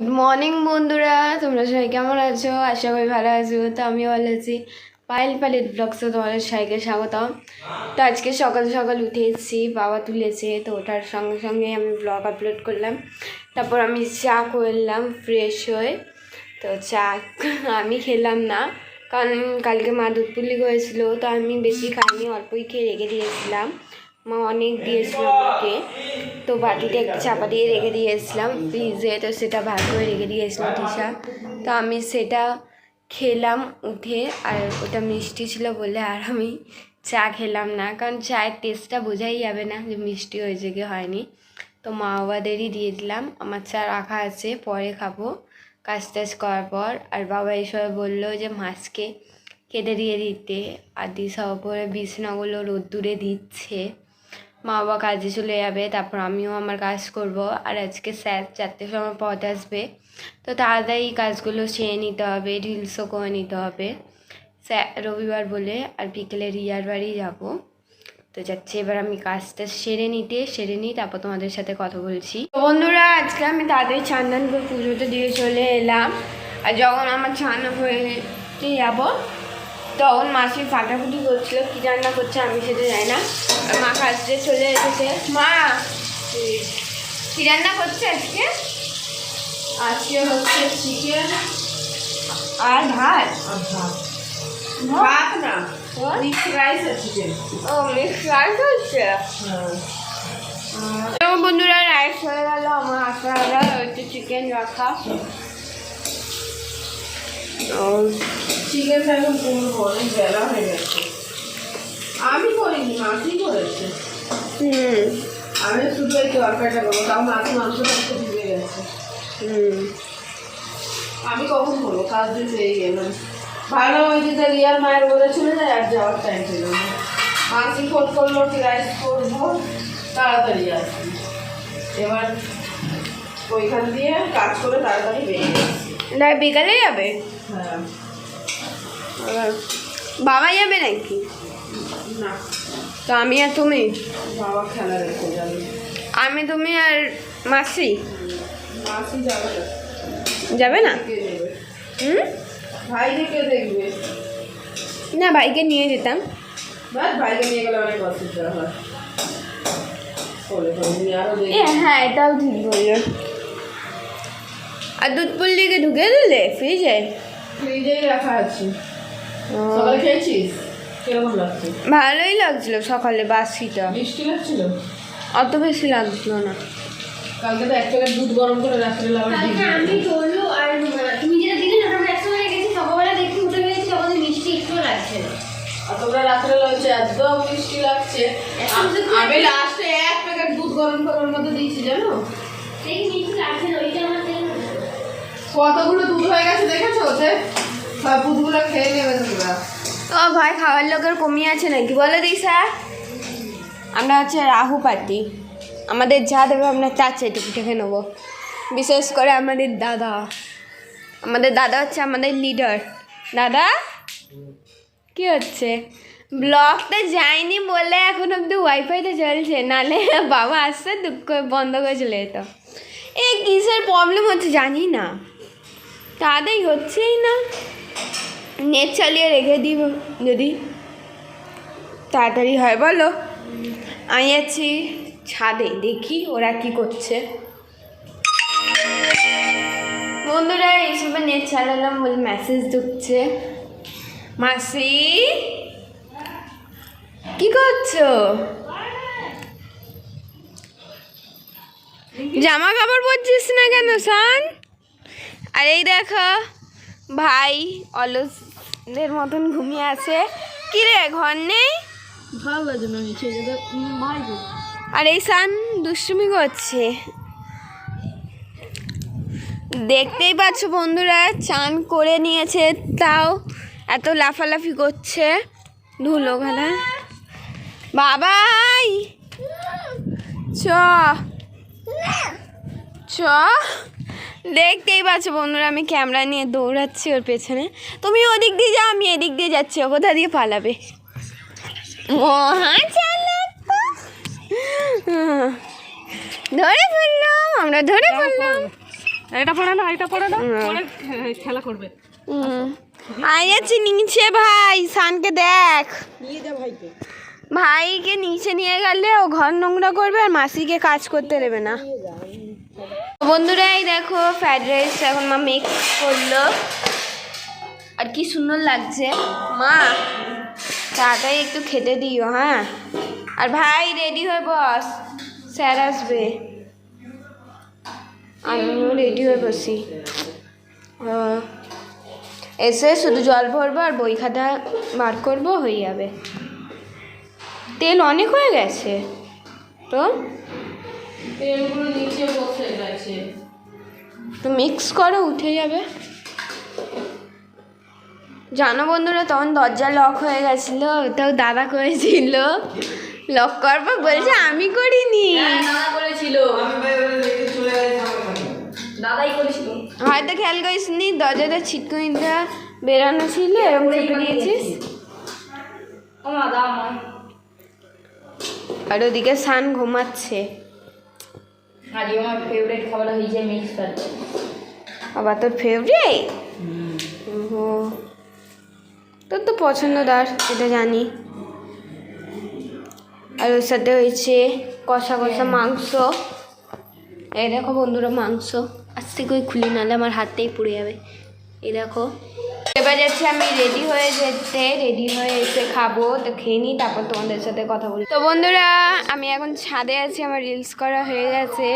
Good morning বন্ধুরা। তোমরা সবাই কেমন আছো? আশা করি ভালো আছো। তো আমি ভালো আছি। পাইল পালিত ব্লগসে তোমাদের সবাইকে স্বাগতম। তো আজকে সকাল সকাল উঠে এসেছি, বাবা তুলেছে, তো ওটার সঙ্গে সঙ্গে আমি ব্লগ আপলোড করলাম। তারপর আমি চা করলাম ফ্রেশ হয়ে। তো চা আমি খেলাম না, কারণ কালকে মা দুধ পুলি করেছিল, তো আমি বেশি খাইনি, অল্পই খেয়ে রেখে দিয়েছিলাম। মা অনেক দিয়েছিল আমাকে। তো বাটিতে একটা চাপা দিয়ে রেখে দিয়েছিলাম ফ্রিজে। তো সেটা ভাগ করে রেখে দিয়েছিল দিশা তো আমি সেটা খেলাম উঠে আর ওটা মিষ্টি ছিল বলে আর আমি চা খেলাম না। কারণ চায়ের টেস্টটা বোঝাই যাবে না যে মিষ্টি হয়েছে কি হয়নি। তো মা বাবাদেরই দিয়ে দিলাম। আমার চা রাখা আছে, পরে খাব। কাজ টাজ করার পর আর বাবা এসব বলল যে মাছকে কেটে দিয়ে দিতে। আর দিশা ওপরে বিছনাগুলো রোদ্দুরে দিচ্ছে। মা বাবা কাজে চলে যাবে, তারপর আমিও আমার কাজ করব। আর আজকে স্যার চারটের সময় পথ আসবে। তো তাড়াতাড়ি কাজগুলো সেরে নিতে হবে রিলসও করে নিতে হবে। স্যার রবিবার বলে আর বিকেলে রিয়ার বাড়ি যাব। তো যাচ্ছে, এবার আমি কাজটা সেরে নিতে, সেরে নিই তারপর তোমাদের সাথে কথা বলছি। তো বন্ধুরা, আজকে আমি তাড়াতাড়ি চান্দান করে পুজোটা দিয়ে চলে এলাম। আর যখন আমার ছানা হয়ে যাব তখন মাসি ফাটাফুটি করছিল কি রান্না করছে আমি সেটা জানি না। মা কাজে চলে এসেছে। মা কি রান্না করছে আজকে? আজকে হচ্ছে চিকেন আর ভাত। ভাত না ও? মিক্স রাইস চিকেন ও মিক্স রাইস হচ্ছে? তো বন্ধুরা রাইস হয়ে গেল আমার আশা হচ্ছে চিকেন রাখা। চিকেনটা এখন করব। অনেক বেলা হয়ে গেছে। আমি করিনি মাছই করেছে। হুম। আমি শুধু এই তরকারিটা করব তাও মাছ মাংসটা একটু ডুবে গেছে। হুম। আমি কখন করব? কাজ দিন পেয়ে গেলাম ভালো ওই যে রিয়ার মায়ের বলে চলে যায় আর যাওয়ার টাইম ছিল না। মাসি ফোন করল রাইস করব? তাড়াতাড়ি আসবি এবার ওইখান দিয়ে কাজ করে তাড়াতাড়ি বেরিয়ে না বিকালে যাবে? হ্যাঁ। বাবা যাবে নাকি? না। তো আমি আর তুমি? বাবা খেলা রেখে যাবে। আমি তুমি আর মাসি? মাসি যাবে না যাবে না? হুম? ভাইকে কে দেখবে? না ভাইকে নিয়ে যেতাম। ভাইকে নিয়ে গেলে অনেক অসুবিধা হয়। হ্যাঁ এটাও ঠিক বলল। আর দুধ পুল্লিকে ঢুকে দিলে? ফ্রিজে? ফ্রিজেই রাখা আছে। সকালে খেয়েছিস? কীরকম লাগছে? ভালোই লাগছিল সকালে বাসিটা। মিষ্টি লাগছিল? অত বেশি লাগছিল না। কালকে তো এক প্যাকেট দুধ গরম করে রাত্রে দিয়ে দিলাম। আমি করল আর তুমি যেটা দিলে না আমরা একসঙ্গে গেছি সকালবেলা দেখি উঠে গেছি তখন মিষ্টি একটু লাগছে না। আর তোমরা রাত্রে লয়েছে একদম মিষ্টি লাগছে। আমি লাস্টে এক প্যাকেট দুধ গরম করে ওর মধ্যে দিয়েছি জানো? দেখি মিষ্টি লাগছে না ওইটা আমার কতগুলো দুধ হয়ে গেছে দেখেছ ওতে? খেয়ে তোমরা। তো ভাই, খাওয়ার লোকের কমিয়ে আছে নাকি? বলে দিশা আমরা হচ্ছে রাহু পার্টি। আমাদের যা দেবে আমরা তার চাইতে পিঠে নেব। বিশেষ করে আমাদের দাদা। আমাদের দাদা হচ্ছে আমাদের লিডার দাদা? কি হচ্ছে? ব্লকটা যায়নি বলে এখন অব্দি ওয়াইফাইতে চলছে। নালে বাবা আসছে, দুঃখ বন্ধ করে চলে যেত। এ, কিসের প্রবলেম হচ্ছে জানি না। তাদের হচ্ছেই না। নেট চালিয়ে রেখে দিব যদি তাড়াতাড়ি হয়, বলো। আমি আছি ছাদে, দেখি ওরা কি করছে। বন্ধুরা, এইসবে নেট চালালাম বলে মেসেজ ঢুকছে। মাসি, কি করছ? জামা কাপড় পরছিস না কেন, সান? আর এই দেখো ভাই অলসদের মতন ঘুমিয়ে আছে। কি রে ঘর নেই? ভালো লাগে না নিচে যেটা আর এই সান দুষ্টুমি করছে। দেখতেই পাচ্ছ বন্ধুরা চান করে নিয়েছে তাও এত লাফালাফি করছে। ধুলো খানা বাবাই! চ। চ। দেখতেই পাচ্ছ বন্ধুরা আমি ক্যামেরা নিয়ে দৌড়াচ্ছি ওর পেছনে। তুমি ওদিক দিয়ে যাও আমি এদিক দিয়ে যাচ্ছি ও কোথা দিয়ে পালাবে। ধরে ফেললাম আমরা ধরে ফেললাম এটা পড়ে না এটা পড়ে না খেলা করবে। আই যাচ্ছি নিচে ভাই সানকে দেখ। ভাইকে। নিচে নিয়ে গেলে ও ঘর নোংরা করবে আর মাসিকে কাজ করতে দেবে না। বন্ধুরা, এই দেখো ফ্রাইড রাইস এখন মা মিক্স করল। আর কি সুন্দর লাগছে। মা, তাড়াতাড়ি একটু খেতে দিও হ্যাঁ? আর ভাই রেডি হয়ে বস। স্যার আসবে। আমিও রেডি হয়ে বসি। এসে শুধু জল ভরবো আর বই খাতা বার করব, হয়ে যাবে। তেল অনেক হয়ে গেছে। তো? তেলগুলো নিচে বসে গেছে। তো মিক্স করো উঠে যাবে। জানো বন্ধুরা তখন দরজা লক হয়ে গেছিল তাও দাদা করেছিল। লক করার পর বলছে আমি করিনি। করেছিল। দাদাই করেছিল। হয়তো খেয়াল করিস নি দরজাটা ছিটকুনিটা বেরানো ছিল এরকম চেপে মা। আর ওদিকে সান ঘুমাচ্ছে। আজকে আমার ফেভারিট খাবার হয়েছে মিক্স আবার তোর ফেভারিট ও তোর তো পছন্দ পছন্দদার এটা জানি। আর ওর সাথে হয়েছে কষা কষা মাংস। এই দেখো বন্ধুরা মাংস। থেকে ওই খুলি নাহলে আমার হাতেই পুড়ে যাবে। এই দেখো। এবার যাচ্ছি আমি রেডি হয়ে যেতে রেডি হয়ে এসে খাব, তো খেয়ে নিই, তারপর তোমাদের সাথে কথা বলি। তো বন্ধুরা, আমি এখন ছাদে আছি, আমার রিলস করা হয়ে গেছে,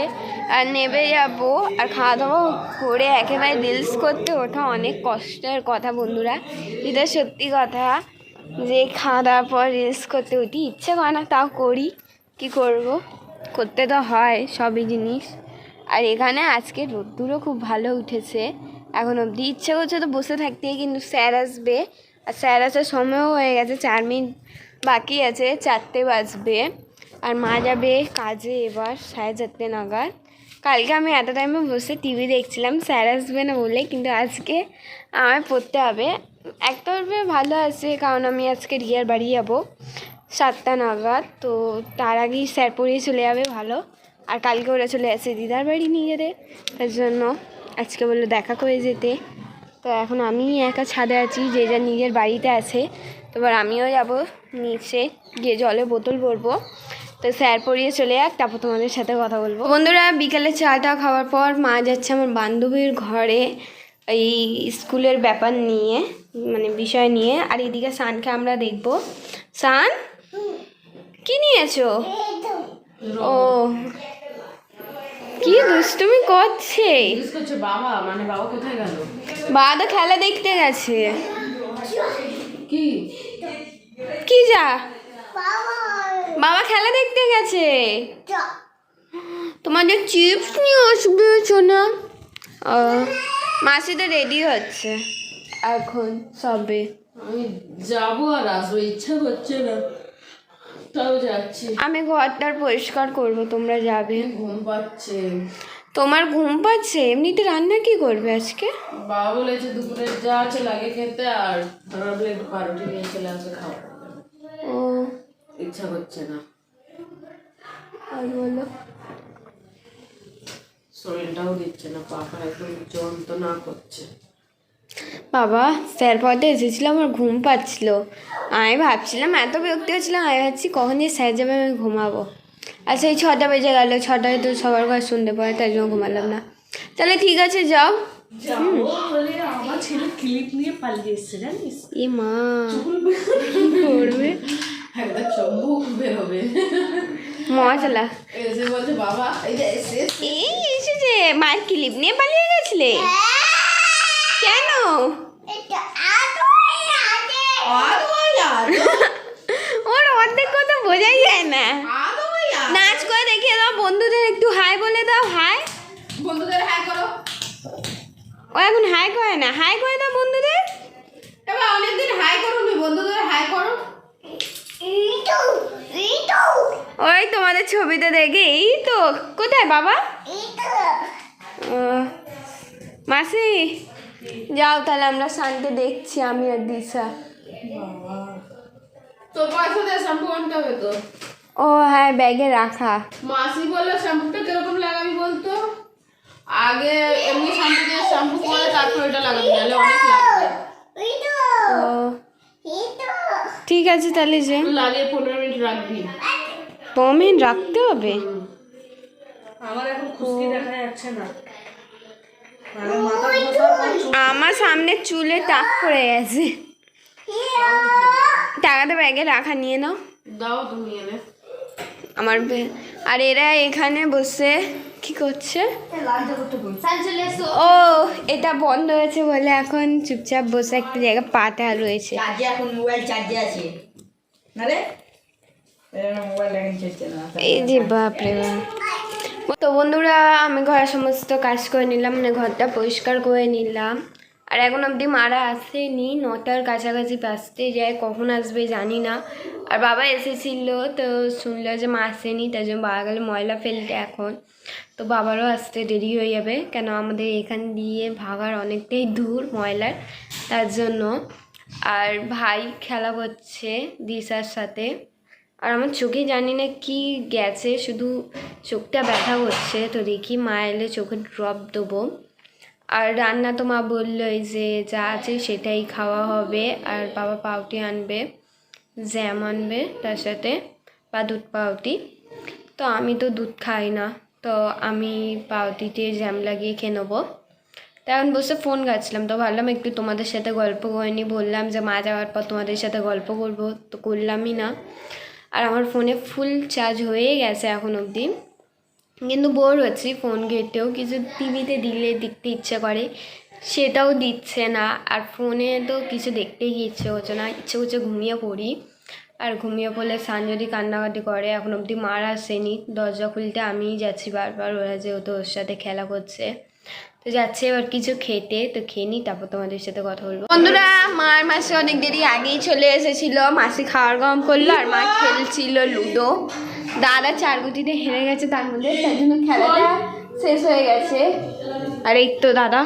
আর নেবে যাব, আর খাওয়া দাওয়া করে একেবারে রিলস করতে ওঠা অনেক কষ্টের কথা বন্ধুরা। এটা সত্যি কথা, যে খাওয়া দাওয়ার পর রিলস করতে উঠি, ইচ্ছে করে না, তাও করি। কি করব? করতে তো হয় সবই জিনিস। আর এখানে আজকে রোদ্দুরও খুব ভালো উঠেছে। এখন অবধি ইচ্ছে করছে তো বসে থাকতেই, কিন্তু স্যার আসবে। আর স্যার আসার সময়ও হয়ে গেছে, চার মিনিট বাকি আছে, চারটে বাজবে। আর মা যাবে কাজে এবার, সাড়ে চারটে নাগাদ। কালকে আমি এত টাইমে বসে টিভি দেখছিলাম, স্যার আসবে না বলে, কিন্তু আজকে আমায় পড়তে হবে। একতরফে ভালো আছে, কারণ আমি আজকে রিয়ার বাড়ি যাব, সাতটা নাগাদ। তো তার আগেই স্যার পড়িয়ে চলে যাবে ভালো। আর কালকে ওরা চলে আসে দিদার বাড়ি নিয়ে যেতে তার জন্য। আজকে বলল দেখা করে যেতে। তো এখন আমি একা ছাদে আছি যে যার নিজের বাড়িতে আছে। তো এবার আমিও যাব নিচে গিয়ে জলে বোতল ভরবো। তো স্যার পড়িয়ে চলে যাক তারপর তোমাদের সাথে কথা বলব। বন্ধুরা বিকালে চাটা খাওয়ার পর মা যাচ্ছে আমার বান্ধবীর ঘরে এই স্কুলের ব্যাপার নিয়ে মানে বিষয় নিয়ে। আর এদিকে সানকে আমরা দেখব। সান কি নিয়েছো? ও কি দুষ্টুমি করছে? বাবা মানে বাবা কোথায় গেল? বাবা খেলা দেখতে গেছে। কি? কি যা? বাবা খেলা দেখতে গেছে? তোমাদের চিপস নিয়ে আসবে না মাসি তো রেডি হচ্ছে। এখন সবে। আমি যাব আর আসব ইচ্ছা করছে না। আমি ঘরটার পরিষ্কার করব তোমরা যাবে। ঘুম পাচ্ছে। তোমার ঘুম পাচ্ছে? এমনিতে রান্না কি করবে আজকে? বাবা বলেছে দুপুরে যা আছে লাগে খেতে আর ধরা একটু পাউরুটি নিয়ে চলে আসবে খাওয়া ও। ইচ্ছা করছে না। আর বলো। শরীরটাও দিচ্ছে না পাখা একদম যন্ত্রণা করছে। বাবা স্যার পদে এসেছিলাম আমার ঘুম পাচ্ছিল। আমি ভাবছিলাম এত বিরক্তি হচ্ছিলাম আমি ভাবছি কখন যে স্যার যাবে আমি ঘুমাবো। আচ্ছা এই ছটা বেজে গেল ছটায় তো সবার কথা শুনতে পারে তাই জন্য ঘুমালাম না। তাহলে ঠিক আছে যাও। আমার ছেলে ক্লিপ নিয়ে পালিয়ে এসছে জানিস? এ মা। করবে। একদম চম্বুক বেরোবে মজলা এসে বলছে বাবা এই যে এসে এই এসেছে। মায়ের ক্লিপ নিয়ে পালিয়ে গেছিলে? কেন ওর অর্ধেক কথা বোঝাই যায় না। নাচ করে দেখিয়ে দাও বন্ধুদের একটু হাই বলে দাও হাই। বন্ধুদের হাই করো। ও এখন হাই করে না হাই করে দাও বন্ধুদের। এবার অনেকদিন হাই করো নি বন্ধুদের হাই করো। ওই তোমাদের ছবিতে দেখে এই তো কোথায় বাবা? ও, মাসি। যাও তাহলে আমরা শান্তি দেখছি আমি আর দিশা। তোর পয়সা দিয়ে শ্যাম্পু আনতে হবে তো? ও হ্যাঁ ব্যাগে রাখা। মাসি বলল শ্যাম্পুটা কীরকম লাগাবি বলতো? আগে এমনি শ্যাম্পু দিয়ে শ্যাম্পু করে তারপর এটা লাগাবি নাহলে অনেক লাগবে। ও ঠিক আছে তাহলে যে। লাগিয়ে পনেরো মিনিট রাখবি। পমিন রাখতে হবে? আমার এখন খুশকি দেখা যাচ্ছে না মানে মাথা ঘষার পর চুল আমার সামনে চুলে টাক পড়ে গেছে। টাকাটা ব্যাগে রাখা নিয়ে নাও। দাও তুমি এনে। আমার আর এরা এখানে বসে কি করছে? ও এটা বন্ধ হয়েছে বলে এখন চুপচাপ বসে একটা জায়গায় পাতা রয়েছে। এখন মোবাইল চার্জে আছে। নালে? মোবাইল এখন চলছে না। এই যে বাপরে বাপ। তো বন্ধুরা, আমি ঘরের সমস্ত কাজ করে নিলাম মানে ঘরটা পরিষ্কার করে নিলাম। আর এখন অবধি মারা আসেনি, নটার কাছাকাছি বাঁচতে যায়, কখন আসবে জানি না। আর বাবা এসেছিল, তো শুনলো যে মা আসেনি, তাই জন্য বাবা গেলে ময়লা ফেলতে এখন। তো বাবারও আসতে দেরি হয়ে যাবে, কেন আমাদের এখান দিয়ে ভাগার অনেকটাই দূর ময়লার, তার জন্য। আর ভাই খেলা করছে দিশার সাথে। আর আমার চোখে জানি না কি গেছে, শুধু চোখটা ব্যথা হচ্ছে। তো দেখি মা এলে চোখে ড্রপ দেবো। আর রান্না তো মা বললোই যে যা আছে সেটাই খাওয়া হবে। আর বাবা পাউটি আনবে, জ্যাম আনবে তার সাথে, বা দুধ পাউটি। তো আমি তো দুধ খাই না, তো আমি পাউটিতে জ্যাম লাগিয়ে খেয়ে নেব। তখন বসে ফোন গাছলাম তো ভাবলাম একটু তোমাদের সাথে গল্প করে নি। বললাম যে মা যাওয়ার পর তোমাদের সাথে গল্প করব, তো করলামই না। আর আমার ফোনে ফুল চার্জ হয়ে গেছে এখন অবধি। কিন্তু বোর হচ্ছি ফোন ঘেটেও কিছু টিভিতে দিলে দেখতে ইচ্ছে করে, সেটাও দিচ্ছে না। আর ফোনে তো কিছু দেখতেই ইচ্ছে হচ্ছে না। ইচ্ছে হচ্ছে ঘুমিয়ে পড়ি। আর ঘুমিয়ে পড়লে সান যদি কান্নাকাটি করে, এখন অবধি মার আসেনি। দরজা খুলতে আমিই যাচ্ছি বারবার। ওরা যেহেতু ওর সাথে খেলা করছে। তো যাচ্ছে এবার কিছু খেতে তো খেয়ে নিই তারপর তোমাদের সাথে কথা বলব। বন্ধুরা মার মাসে অনেক দেরি আগেই চলে এসেছিল মাসি খাওয়ার গরম করল আর মা খেলছিল লুডো। দাদা চার গুটিতে হেরে গেছে তার মধ্যে তার জন্য খেলাটা শেষ হয়ে গেছে। আর এই তো দাদা।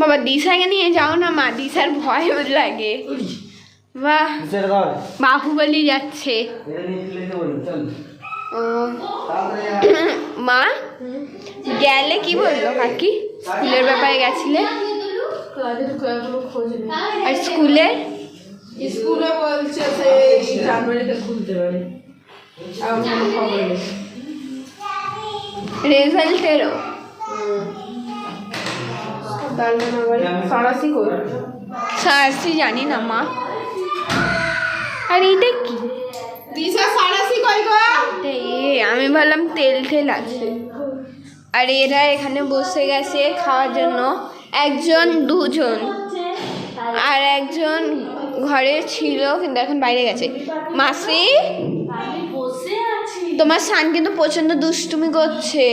বাবা দিশাকে নিয়ে যাও না মা দিশার ভয় লাগে। বাহ। বাহুবলি যাচ্ছে। মা গেলে কি বলল কাকি? স্কুলের ব্যাপারে গেছিলে? আর স্কুলে? স্কুলে বলছে সে জানুয়ারিতে খুলতে পারে। এখন কোনো খবর নেই। রেজাল্টেরও সারাসি জানি না মা। আর এইটা কি? দিশা সারাসি কই এটা এ আমি ভাবলাম তেল টেল আছে। আর এরা এখানে বসে গেছে খাওয়ার জন্য। একজন দুজন। আর একজন ঘরে ছিল কিন্তু এখন বাইরে গেছে। মাসি? তোমার সান কিন্তু প্রচণ্ড দুষ্টুমি করছে।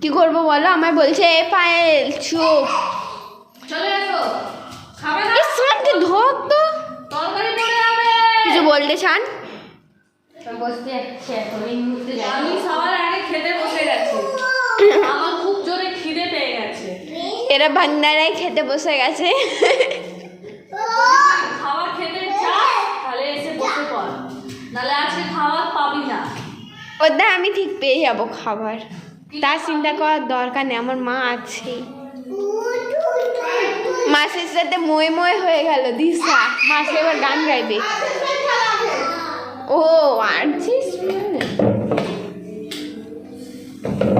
কি করব বলো? আমায় বলছে এ পায়েল চুপ। সানকে ধর তো। কিছু বলতে চান বসতে যাচ্ছে এখন এই মুহূর্তে আমি সবার আগে খেতে বসে গেছি। আমার খুব জোরে খিদে পেয়ে গেছে। এরা ভান্ডারায় খেতে বসে গেছে। খাবার খেতে চাস তাহলে এসে বসে পড়। নাহলে আজকে খাবার পাবি না। আমি ঠিক পেয়ে যাব খাবার। তার চিন্তা করার দরকার নেই আমার মা আছে। মাসের সাথে মই মই হয়ে গেল দিশা। মাসে এবার গান গাইবে। ও আর্জিস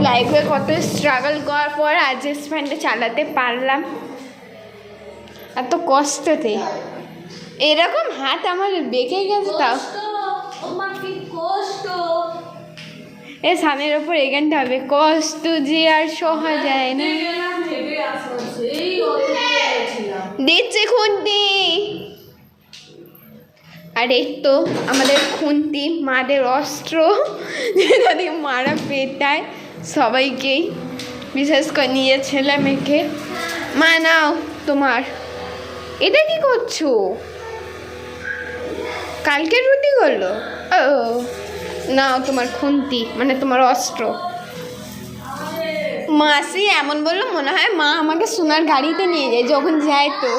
লাইফে কত স্ট্রাগল করার পর অ্যাডজাস্টমেন্টে চালাতে পারলাম। এত কষ্টতে। এরকম হাত আমার বেঁকে গেছে তাও। এ সামনের ওপর এখানটা হবে। কষ্ট যে আর সহা যায় না। গেলাম ভেবে আর এই তো আমাদের খুন্তি, মাদের অস্ত্র, যেটা মারা পেটায় সবাইকেই বিশেষ করে নিজের ছেলে মেয়েকে। মা, নাও তোমার। এটা কি করছ? কালকে রুটি করল? ও, নাও তোমার খুন্তি মানে তোমার অস্ত্র। মাসি এমন বলল, মনে হয় মা আমাকে সোনার গাড়িতে নিয়ে যায়, যখন যায় তো।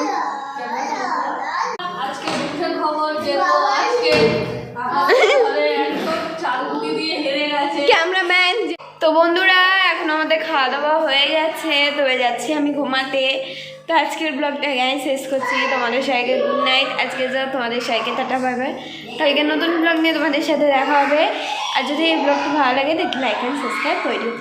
তো বন্ধুরা, এখন আমাদের খাওয়া দাওয়া হয়ে গেছে, তো এবার যাচ্ছি আমি ঘুমাতে। তো আজকের ব্লগটা এখানে শেষ করছি। তোমাদের সবাইকে গুড নাইট আজকে যা তোমাদের সবাইকে টাটা পাবে কালকে নতুন ব্লগ নিয়ে তোমাদের সাথে দেখা হবে। আর যদি এই ব্লগটা ভালো লাগে, দেখি লাইক অ্যান্ড সাবস্ক্রাইব করে দিও।